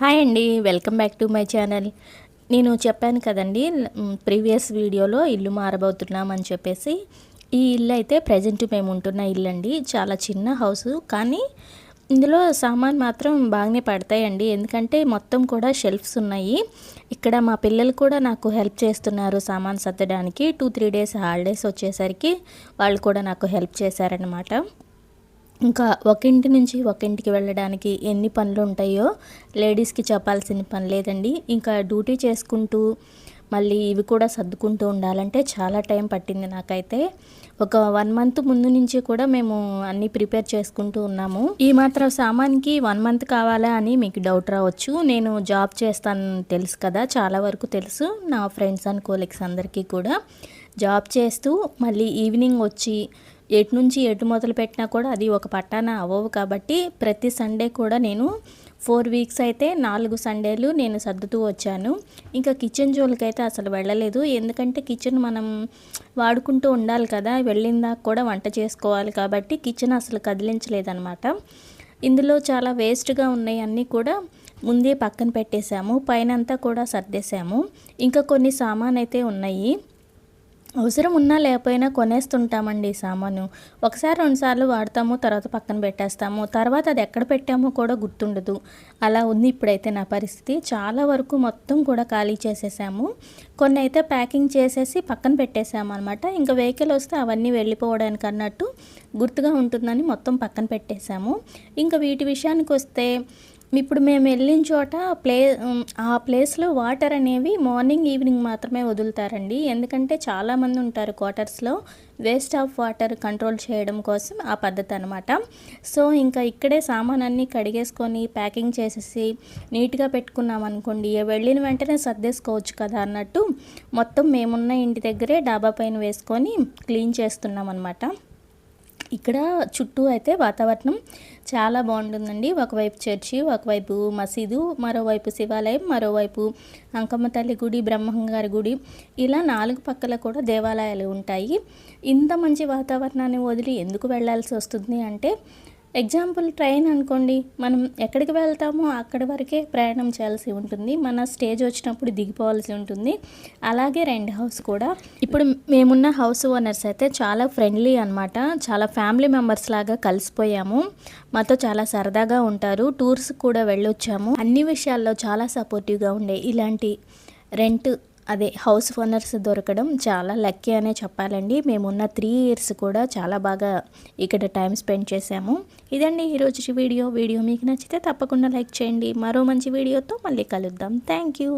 Hi అండి welcome back to my channel. నేను చెప్పాను కదండి ప్రీవియస్ వీడియోలో ఇల్లు మారబోతున్నామని చెప్పేసి. ఈ ఇల్లు అయితే ప్రజెంట్ మేము ఉంటున్న ఇల్లు అండి చాలా చిన్న హౌస్. కానీ ఇందులో సామాన్ మాత్రం బాగానే పడతాయండి ఎందుకంటే మొత్తం కూడా షెల్ఫ్స్ ఉన్నాయి. ఇక్కడ మా పిల్లలు కూడా నాకు హెల్ప్ చేస్తున్నారు సామాన్ సర్దడానికి. టూ త్రీ డేస్ హాలిడేస్ వచ్చేసరికి వాళ్ళు కూడా నాకు హెల్ప్ చేశారనమాట ఇంకా ఒక ఇంటి నుంచి ఒక ఇంటికి వెళ్ళడానికి ఎన్ని పనులు ఉంటాయో లేడీస్కి చెప్పాల్సిన పని లేదండి. ఇంకా డ్యూటీ చేసుకుంటూ మళ్ళీ ఇవి కూడా సర్దుకుంటూ ఉండాలంటే చాలా టైం పట్టింది నాకైతే. ఒక వన్ మంత్ ముందు నుంచి కూడా మేము అన్నీ ప్రిపేర్ చేసుకుంటూ ఉన్నాము. ఈ మాత్రం సామాన్కి వన్ మంత్ కావాలా అని మీకు డౌట్ రావచ్చు. నేను జాబ్ చేస్తాను తెలుసు కదా చాలా వరకు తెలుసు నా ఫ్రెండ్స్ అండ్ కోలీగ్స్ అందరికీ కూడా. జాబ్ చేస్తూ మళ్ళీ ఈవినింగ్ వచ్చి ఎటు నుంచి ఎటు మొదలు పెట్టినా కూడా అది ఒక పట్టాన అవ్వవు కాబట్టి ప్రతి సండే కూడా నేను ఫోర్ వీక్స్ అయితే నాలుగు సండేలు నేను సర్దుతూ వచ్చాను. ఇంకా కిచెన్ జోలికి అయితే అసలు వెళ్ళలేదు. ఎందుకంటే కిచెన్ మనం వాడుకుంటూ ఉండాలి కదా. వెళ్ళిందాక కూడా వంట చేసుకోవాలి కాబట్టి కిచెన్ అసలు కదిలించలేదనమాట ఇందులో చాలా వేస్ట్గా ఉన్నాయి అన్నీ కూడా ముందే పక్కన పెట్టేశాము. పైనంతా కూడా సర్దేశాము. ఇంకా కొన్ని సామాన్ అయితే ఉన్నాయి. అవసరం ఉన్నా లేకపోయినా కొనేస్తుంటామండి సామాను. ఒకసారి రెండుసార్లు వాడతాము తర్వాత పక్కన పెట్టేస్తాము. తర్వాత అది ఎక్కడ పెట్టామో కూడా గుర్తుండదు. అలా ఉంది ఇప్పుడైతే నా పరిస్థితి. చాలా వరకు మొత్తం కూడా ఖాళీ చేసేసాము. కొన్ని అయితే ప్యాకింగ్ చేసేసి పక్కన పెట్టేసాము అనమాట ఇంకా వెహికల్ వస్తే అవన్నీ వెళ్ళిపోవడానికి అన్నట్టు గుర్తుగా ఉంటుందని మొత్తం పక్కన పెట్టేశాము ఇంకా వీటి విషయానికి వస్తే ఇప్పుడు మేము వెళ్ళిన చోట ప్లే ఆ ప్లేస్లో వాటర్ అనేవి మార్నింగ్ ఈవినింగ్ మాత్రమే వదులుతారండి. ఎందుకంటే చాలామంది ఉంటారు క్వార్టర్స్లో. వేస్ట్ ఆఫ్ వాటర్ కంట్రోల్ చేయడం కోసం ఆ పద్ధతి అనమాట సో ఇంకా ఇక్కడే సామాన్ అన్నీ కడిగేసుకొని ప్యాకింగ్ చేసేసి నీట్గా పెట్టుకున్నాం అనుకోండి వెళ్ళిన వెంటనే సర్దేసుకోవచ్చు కదా అన్నట్టు మొత్తం మేమున్న ఇంటి దగ్గరే డాబా పైన వేసుకొని క్లీన్ చేస్తున్నాం అనమాట ఇక్కడ చుట్టూ అయితే వాతావరణం చాలా బాగుంటుందండి. ఒకవైపు చర్చి ఒకవైపు మసీదు మరోవైపు శివాలయం మరోవైపు అంకమ్మ తల్లి గుడి బ్రహ్మంగారి గుడి. ఇలా నాలుగు పక్కల కూడా దేవాలయాలు ఉంటాయి. ఇంత మంచి వాతావరణాన్ని వదిలి ఎందుకు వెళ్ళాల్సి వస్తుంది అంటే ఎగ్జాంపుల్ ట్రైన్ అనుకోండి మనం ఎక్కడికి వెళ్తామో అక్కడి వరకే ప్రయాణం చేయాల్సి ఉంటుంది. మన స్టేజ్ వచ్చినప్పుడు దిగిపోవాల్సి ఉంటుంది. అలాగే రెంట్ హౌస్ కూడా. ఇప్పుడు మేమున్న హౌస్ ఓనర్స్ అయితే చాలా ఫ్రెండ్లీ అనమాట చాలా ఫ్యామిలీ మెంబర్స్ లాగా కలిసిపోయాము. మాతో చాలా సరదాగా ఉంటారు. టూర్స్ కూడా వెళ్ళొచ్చాము. అన్ని విషయాల్లో చాలా సపోర్టివ్గా ఉండే. ఇలాంటి రెంట్ అదే హౌస్ ఓనర్స్ దొరకడం చాలా లక్కీ అనే చెప్పాలండి. మేమున్న త్రీ ఇయర్స్ కూడా చాలా బాగా ఇక్కడ టైం స్పెండ్ చేశాము. ఇదండి ఈరోజు వీడియో. వీడియో మీకు నచ్చితే తప్పకుండా లైక్ చేయండి. మరో మంచి వీడియోతో మళ్ళీ కలుద్దాం. Thank you